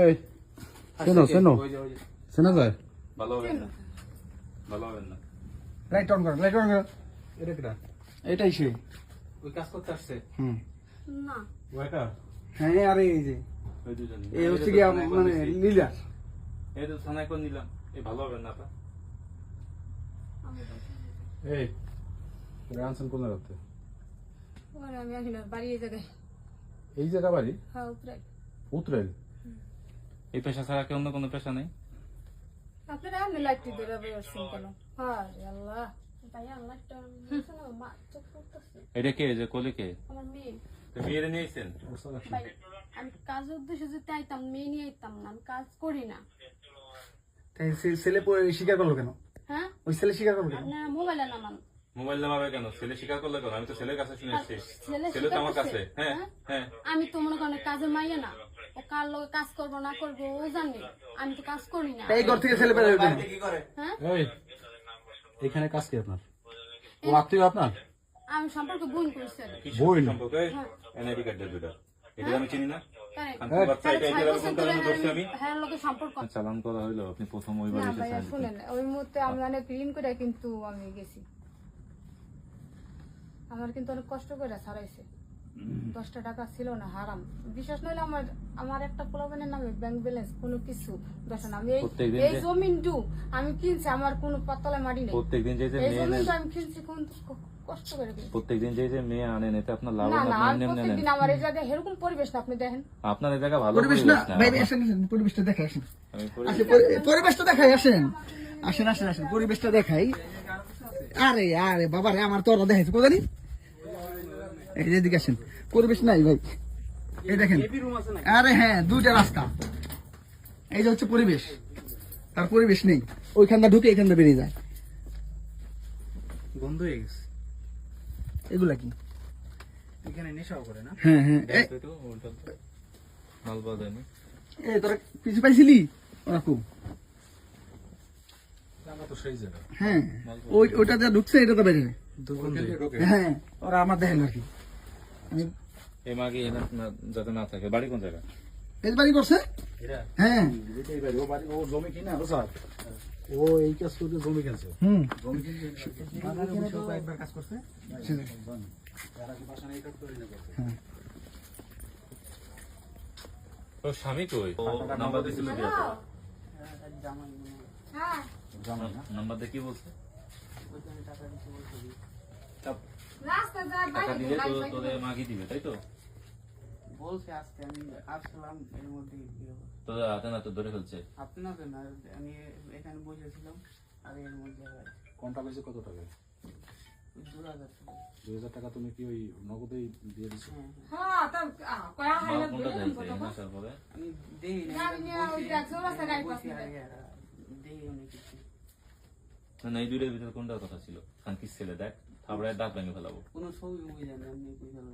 এই শোনো শোনো। শোনা যায়? ভালো হবেন না। ভালো হবেন না। লাইট অন করো লাইট অন করো। এটা কিটা? এটাই সে ওই কাজ করতে আসছে? হুম। না। ওয়াইটার হ্যাঁ আরে এই যে। ওই দুজন। এই হচ্ছে কি মানে লিডার এই তো থানায় করে নিলাম। এই ভালো হবেন না আপা। এই তোরা আনছেন কোন জায়গাতে ওখানে আমি আসলে বাড়ি এই জায়গায়। এই জায়গা বাড়ি? হ্যাঁ এই পেশা ছাড়া কি অন্য কোনো পেশা নেই? আপনারা আমি লাইটটি ধরে বেরোচ্ছেন কেন? আরে আল্লাহ। ভাই আল্লাহটা মা চোখ করতেছে এটা কে যে কোলে কে? আমার মেয়ে। মেয়েরে নিয়েছেন আমি কাজের উদ্দেশ্যে যদি আইতাম মেয়ে নিয়ে আইতাম না আমি কাজ করি না। তাই ছেলে স্বীকার করল কেন? হ্যাঁ? ওই ছেলে স্বীকার করল কেন? আপনারা মোবাইলে নামান। মোবাইল নামাবে কেন? ছেলে স্বীকার করলে কেন? আমি তো ছেলের কাছে শুনে এসেছি। ছেলে তো আমার কাছে। হ্যাঁ হ্যাঁ? হ্যাঁ আমি তো মনে করেন কাজের মাইয়া না। ও কার লোক কাজ করব না করব ও জানে। আমি তো কাজ করি না। এই ঘর থেকে ছেলে পেরে কেন হ্যাঁ? এখানে কাজ কি আপনার? ও আত্মীয় আপনার? আমি সম্পর্কে বোন করছি কি সম্পর্কে? এনআইডি কার্ড এটা আমি চিনি না। আমি হ্যাঁ চালান করা হইল। আপনি প্রথম ওই ওই মুহূর্তে আমি অনেক ঋণ করে কিন্তু আমি গেছি। আমার কিন্তু অনেক কষ্ট করে ছাড়াইছে। দশটা টাকা ছিল না হারাম। বিশ্বাস নইলে আমার আমার একটা পোলাবেনের নামে ব্যাংক ব্যালেন্স কোনো কিছু দশ না আমি এই জমিনটু আমি কিনছি আমার কোনো পাতলায় মাটি নেই। প্রত্যেকদিন যে এই জমিনটা আমি কিনছি কোন কষ্ট করে প্রত্যেকদিন যে যে মেয়ে আনেন এতে আপনার লাভ না না আপনি প্রত্যেকদিন আমার এই জায়গায় এরকম পরিবেশ না আপনি দেখেন। আপনার এই জায়গা ভালো পরিবেশ না। ভাই, আসেন আসেন পরিবেশটা দেখাই আসেন। আমি আসেন, পরিবেশটা দেখাই আসেন। আসেন আসেন আসেন পরিবেশটা দেখাই। আরে আরে বাবা রে আমার তো ওরা দেখাইছে কোথানি এই যে এদিকে আসেন। পরিবেশ নাই ভাই। এই দেখেন। আরে হ্যাঁ দুইটা রাস্তা। এই যে হচ্ছে পরিবেশ। তার পরিবেশ নেই। ওইখানটা ঢুকে এখানটা বেরিয়ে যায়। বন্ধ হয়ে গেছে। এগুলা কি? এখানে নেশাও করে না? হ্যাঁ হ্যাঁ। এই- তোরা কিছু পাইছিলি? ওরা খুব জায়গা তো সেই জায়গা হ্যাঁ ওই ওইটা যা ঢুকছে এটা তো। হ্যাঁ ওরা আমার দেখেন আর কি। আমি এই মাগে যাতে না থাকে। বাড়ি কোন জায়গা? এই বাড়ি করছে হ্যাঁ। ও বাড়ি- ও জমি কিনা ও স্যার ও এই কাজ করতে জমি কিনছে। হুম। জমি কিনছে একবার কাজ করছে? ও স্বামী কই? নাম্বার দিছিল হ্যাঁ নাম্বার দিয়ে কি বলছে? টাকা দিলে তো তোদের মাগি দিবে তাই তো? বলছে আজকে আমি আসলাম এর মধ্যে বিয়ে হাতে না তো ধরে ফেলছে। আপনাকে না আমি এখানে বসেছিলাম আর এর মধ্যে কোনটা পেয়েছে কত টাকা দু হাজার টাকা। দুই হাজার টাকা তুমি কি ওই নগদেই দিয়ে দিছো? হ্যাঁ, হ্যাঁ। হ্যাঁ হয় আমি দেই না না, আমি অনেক কিছু। এই দুইটার ভিতরে কোনটার কথা ছিল? শান্তির ছেলে দেখ থাবড়ায় দাঁত ভাঙে ফেলাবো। কোনো ছবি বুঝে